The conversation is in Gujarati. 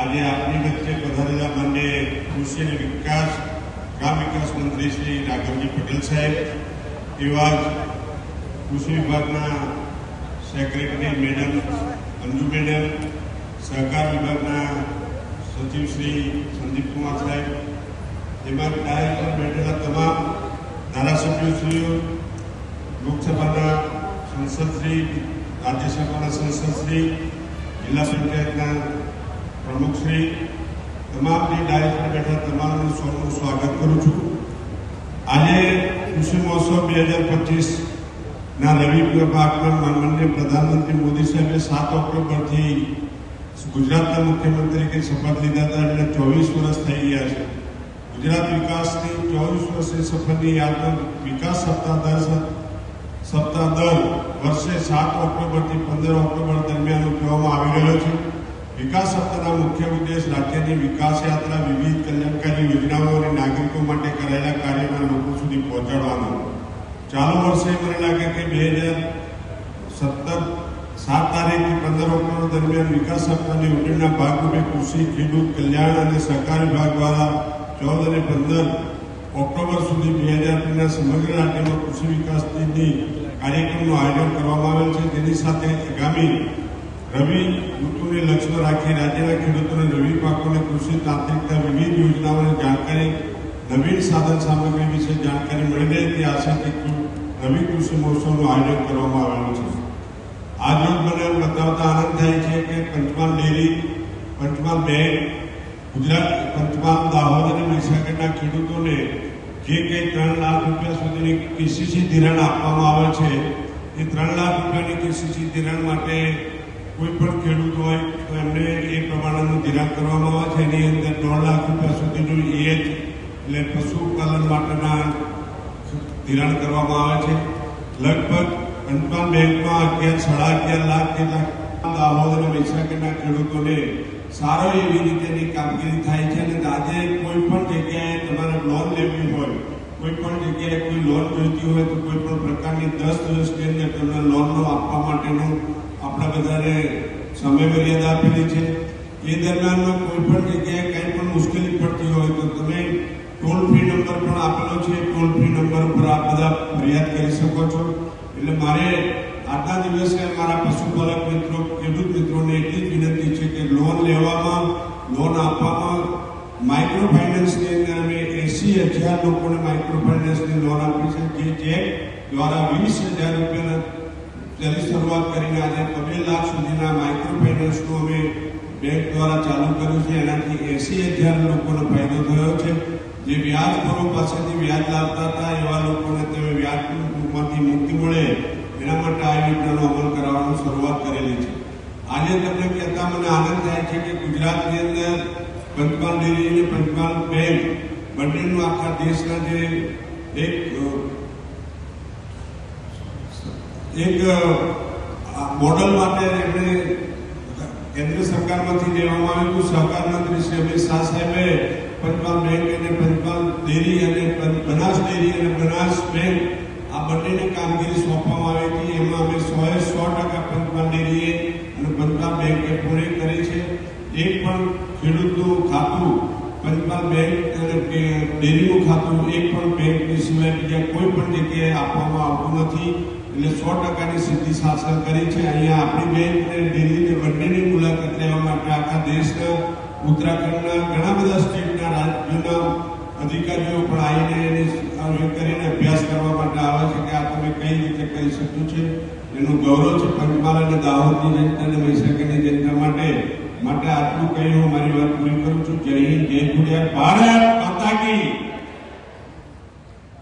આજે આપની વચ્ચે પધારેલા માન્ય કૃષિ અને વિકાસ ગ્રામ વિકાસ મંત્રી શ્રી રાઘવજી પટેલ સાહેબ, એવા જ કૃષિ વિભાગના સેક્રેટરી મેડમ અંજુ મેડમ સહકાર વિભાગના સચિવ શ્રી સંદીપ કુમાર સાહેબ, એમાં ડાયલ પર બેઠેલા તમામ ધારાસભ્યોશ્રીઓ, લોકસભાના સંસદશ્રી, રાજ્યસભાના સંસદશ્રી, જિલ્લા પંચાયતના પ્રમુખશ્રી તમામની ડાયલ પર બેઠા તમારું સૌનું સ્વાગત કરું છું. આજે કૃષિ મહોત્સવ બે હજાર પચીસના રવિ પાકમાં માનનીય પ્રધાનમંત્રી મોદી સાહેબે સાત ઓક્ટોબરથી ગુજરાતના મુખ્યમંત્રી કે શપથ લીધા હતા એટલે ચોવીસ વર્ષ થઈ ગયા છે. ગુજરાત વિકાસની ચોવીસ વર્ષની સફરની યાદમાં વિકાસ સપ્તાહ દર સપ્તાહ દર વર્ષે સાત ઓક્ટોબરથી પંદર ઓક્ટોબર દરમિયાન ઉજવવામાં આવી રહ્યો છે. વિકાસ સપ્તાહના મુખ્ય ઉદ્દેશ રાજ્યની વિકાસ યાત્રા વિવિધ કલ્યાણકારી યોજનાઓ અને નાગરિકો માટે કરાયેલા કાર્યોના લોકો સુધી પહોંચાડવાનો. ચાલુ વર્ષે મને લાગે કે બે હજાર સત્તર સાત તારીખથી પંદર ઓક્ટોબર દરમિયાન વિકાસ સપ્તાહની ઉજવણીના ભાગરૂપે કૃષિ, ખેડૂત, કલ્યાણ અને સહકાર વિભાગ દ્વારા ચૌદ અને પંદર ઓક્ટોબર સુધી બે હજાર સમગ્ર રાજ્યમાં કૃષિ વિકાસ નિધિ કાર્યક્રમનું આયોજન કરવામાં આવેલ છે. જેની સાથે આગામી રવિ ઋતુને લક્ષ્ય રાખી રાજ્યના ખેડૂતોને રવિ પાકોને કૃષિ, તાંત્રિકતા, વિવિધ યોજનાઓની જાણકારી, નવીન સાધન સામગ્રી વિશે જાણકારી મળી રહે તે આશાથી રવિ કૃષિ મહોત્સવનું આયોજન કરવામાં આવેલું છે. આજરોજ મને બતાવતા આનંદ થાય છે કે પંચમહાલ ડેરી, પંચમહાલ બેંક, ગુજરાત, પંચમહાલ દાહોદ અને મહીસાગરના ખેડૂતોને જે કંઈ ત્રણ લાખ રૂપિયા સુધીની કેસીસી ધિરાણ આપવામાં આવે છે, એ ત્રણ લાખ રૂપિયાની કેસીસી ધિરાણ માટે કોઈ પણ ખેડૂત હોય તો એમને એ પ્રમાણેનું ધિરાણ કરવામાં આવે છે. એની અંદર દોઢ લાખ રૂપિયા સુધીનું એજ એટલે પશુપાલન માટેના ધિરાણ કરવામાં આવે છે. લગભગ પંચમહાલ બેંકમાં અગિયાર, સાડા અગિયાર લાખ જેટલા દાહોદ અને વૈશાખીના ખેડૂતોને સારો એવી રીતેની કામગીરી થાય છે અને આજે કોઈ પણ જગ્યાએ તમારે લોન લેવી હોય, કોઈ પણ જગ્યાએ કોઈ લોન જોઈતી હોય, તો કોઈ પણ પ્રકારની દસ દિવસની અંદર તમને લોનનો આપવા માટેનું આપણા બધાને સમય મર્યાદા આપેલી છે. એ દરમિયાનમાં કોઈ પણ જગ્યાએ કંઈ પણ મુશ્કેલી પડતી હોય તો તમે ટોલ ફ્રી નંબર પણ આપેલો છે. ટોલ ફ્રી નંબર ઉપર આપ બધા ફરિયાદ કરી શકો છો. એટલે મારે આજના દિવસે મારા પશુપાલક મિત્રો, ખેડૂત મિત્રોને એટલી જ વિનંતી છે કે લોન લેવામાં લોન આપવામાં માઇક્રો ફાઇનાન્સની અંદર અમે એસી હજાર લોકોને માઇક્રો ફાઇનાન્સની લોન આપી છે. જે ચેક દ્વારા વીસ હજાર રૂપિયાના તેની શરૂઆત કરીને આજે પંદર લાખ સુધીના માઇક્રો ફાઇનાન્સનું અમે બેંક દ્વારા ચાલુ કર્યું છે. એનાથી એસી હજાર લોકોનો ફાયદો થયો છે. જે વ્યાજખોરો પાસેથી વ્યાજ લાવતા હતા, એવા લોકોને તમે વ્યાજમાંથી મુક્તિ મળે એના માટે આ યોજનાનો અમલ કરાવવાની શરૂઆત કરેલી છે. આજે તમને કહેતા મને આનંદ થાય છે કે ગુજરાતની અંદર પંચમહાલ ડેરી અને પંચમહાલ બેંક બંનેનું આખા દેશના જે એક એક મોડલ માટે એમણે કેન્દ્ર સરકારમાંથી લેવામાં હતું. સહકાર મંત્રી શ્રી અમિત શાહ સાહેબે પંચમહાલ બેંક અને પંચમહાલ ડેરી અને બનાસ ડેરી અને બનાસ બેંક આ બંનેની કામગીરી સોંપવામાં આવી હતી. એમાં અમે સો એ સો ટકા પંચમહાલ ડેરીએ અને પંચમહાલ બેંકે પૂરી કરી છે. એક પણ ખેડૂતનું ખાતું પંચમહાલ બેંક અને ડેરીનું ખાતું એક પણ બેંકની સિવાય બીજા કોઈ પણ જગ્યાએ આપવામાં આવતું નથી. એટલે સો ટકાની સિદ્ધિ હાંસલ કરી છે. અહીંયા આપણી બેંક અને ડેરીને બંનેની મુલાકાત લેવા માટે આખા દેશના ઉત્તરાખંડના ઘણા બધા સ્ટેટના રાજ્યોના અધિકારીઓ પણ આવીને એને કરીને અભ્યાસ કરવા માટે આવે છે કે આ તમે કઈ રીતે કરી શક્યું છે. એનું ગૌરવ છે પંચમહાલ અને દાહોદની જનતા અને મહીસાગરની જનતા માટે. માટે આટલું કહી હું, મારી વાત પૂરી કરું છું. જય હિન્દ, જય ખુડિયાર ભારત માતા કી.